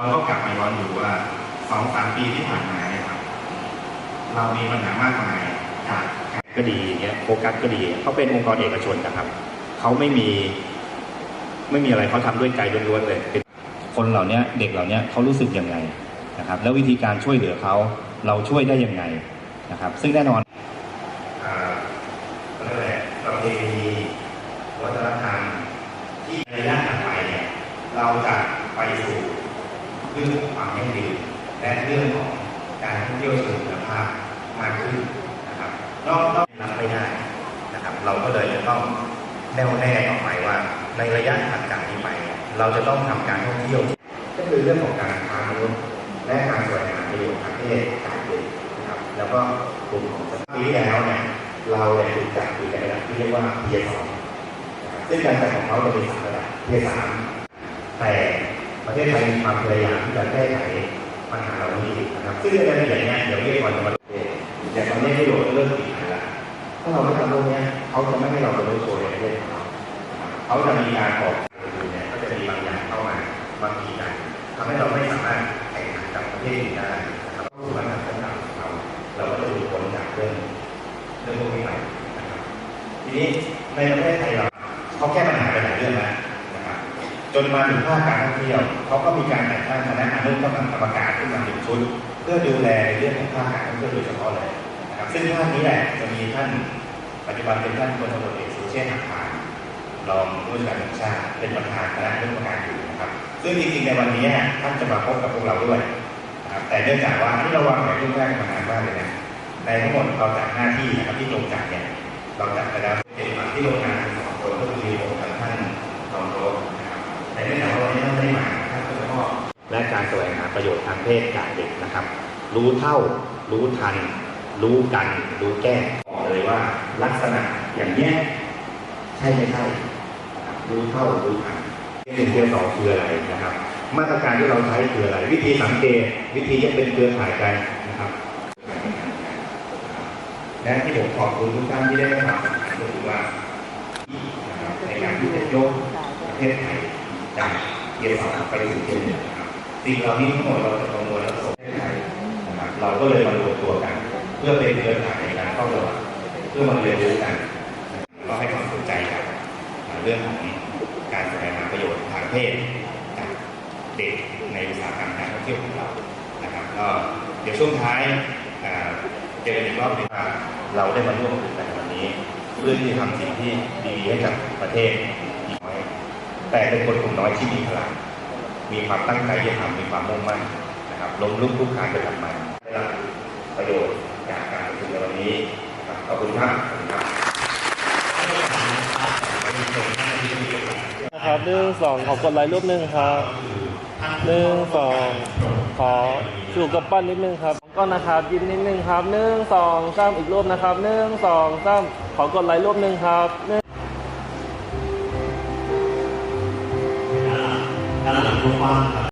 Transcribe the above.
เราก็กลับมาย้อนดูว่าสองสามปีที่ผ่านมาเนี่ยครับเรามีปัญหามากมายจากก็ดีเงี้ยโฟกัสก็ดีเขาเป็นองค์กรเอกชนนะครับเขาไม่มีไม่มีอะไรเขาทำด้วยใจล้วนๆเลยเคนเหล่านี้เด็กเหล่านี้เขารู้สึกยังไงนะครับ แล้ววิธีการช่วยเหลือเขาเราช่วยได้ยังไงนะครับ ซึ่งแน่นอนอ่าเขาเรียกอะไรประเพณีวัฒนธรรมที่ในระยะถัดไปเนี่ยเราจะไปสู่ เรื่องของความยั่งยืนและเรื่องของการท่องเที่ยวเชิงคุณภาพมากขึ้นนะครับนอกนอกรับไม่ได้นะครับ เราก็เลยจะต้องแน่วแน่ต่อไปว่า ในระยะถัดจากนี้ไป เราจะต้องทำการท่องเที่ยวก็คือเรื่องของการค้ามนุษย์และการแสวงหาประโยชน์ทางเพศจากเด็กนะครับ แล้วก็กลุ่มของปีแล้วเนี่ยเราเนี่ยถูกจัดอยู่ในระดับที่เรียกว่า Tier 2นะครับซึ่งการจัดของเขาจะเป็นสามระดับ Tier 3แต่ ประเทศไทยมีความพยายามที่จะแก้ไขปัญหาเหล่านี้นะครับ ซึ่งในรายละเอียดเนี่ยเดี๋ยวเรียกก่อนจะมาดูอย่างตอนนี้ที่โดดเริ่มติดขัดล้วถ้าเราไม่ทำตรงเนี้ยเขาจะไม่ให้เราไปรู้โชว์ในประเทศของเขาเขาจะมีการออกอื่เนี่ยก็จะมีบางอย่างเข้ามาบางทีกันทำให้เราไม่สามารถแข่งขันกับประเทศอื่นได้นะครับก็คือวัฒนธรรของเราเราก็จะดูผลจากเรื่องเรื่องพวกนี้ไปนะครับทีนี้ในประเทศไทยเราเขาแก้ปัญหาไปหลายเรื่องแล้ว จนมาถึงภาคการท่องเที่ยวเขาก็มีการแต่งตั้งคณะอนุกรรมการขึ้นมาหนึ่งชุด เพื่อดูแลในเรื่องของภาคการท่องเที่ยวโดยเฉพาะเลยนะครับซึ่งภาคนี้แหละจะมีท่านปัจจุบันเป็นท่านพลตำรวจเอกสุเชษฐ์หักพานรองผู้จัดการแห่งชาติเป็นประธานคณะอนุกรรมการอยู่นะครับซึ่งจริงๆในวันนี้ท่านจะมาพบกับพวกเราด้วยนะครับแต่เนื่องจากว่าที่เราวางแผนล่วงหน้ากันมานานมากเลยนะในทั้งหมดเราจัดหน้าที่นะครับที่ลงจัดเนี่ยเราจัดไปแล้วเป็นมาที่โรงงาน การแสวงหาประโยชน์ทางเพศจากเด็กนะครับ รู้เท่า รู้ทัน รู้กัน รู้แก้บอกเลยว่า ลักษณะอย่างนี้ใช่ไม่ใช่รู้เท่ารู้ทันหนึ่งเทียสองคืออะไรนะครับ มาตรการที่เราใช้คืออะไร วิธีสังเกต วิธีจะเป็นเครือข่ายกันนะครับและที่ผมขอบคุณทุกท่านที่ได้ให้ความสำคัญก็คือว่าในการที่จะยกประเทศไทยจากเทียสองไปสู่เทียหนึ่งนะครับ สิ่งเหล่านี้ทั้งหมดเราจะประมวลและส่งให้ไทยนะครับเราก็เลยมารวมตัวกัน เพื่อเป็นเครือข่ายในการเข้าระวังเพื่อมาเรียนรู้กันก็ให้ความสนใจกับเรื่องของการแสวงหาประโยชน์ทางเพศจากเด็กในอุตสาหกรรมการท่องเที่ยวของเรานะครับก็เดี๋ยวช่วงท้ายเจอกันอีกรอบหนึงว่าเราได้มาร่วมกันในวันนี้เพื่อที่จะทำสิ่งที่ดีๆให้กับประเทศอีกน้อยแต่เป็นคนกลุ่มน้อยที่มีพลัง มีความตั้งใจที่จะทำมีความมุ่งมั่นนะครับล้มลุกคลุกคลานไปทำมันได้รับประโยชน์จากการประชุมในวันนี้ขอบคุณครับขอบคุณครับนะครับหนึ่งสองขอกดไลค์รูปหนึ่งครับหนึ่งสองขอจูบกับปั้นนิดนึงครับก็นะครับยิ้มนิดนึงครับหนึ่งสองสามอีกรูปนะครับหนึ่งสองสามขอกดไลค์รูปหนึ่งครับ หนึ่งด้า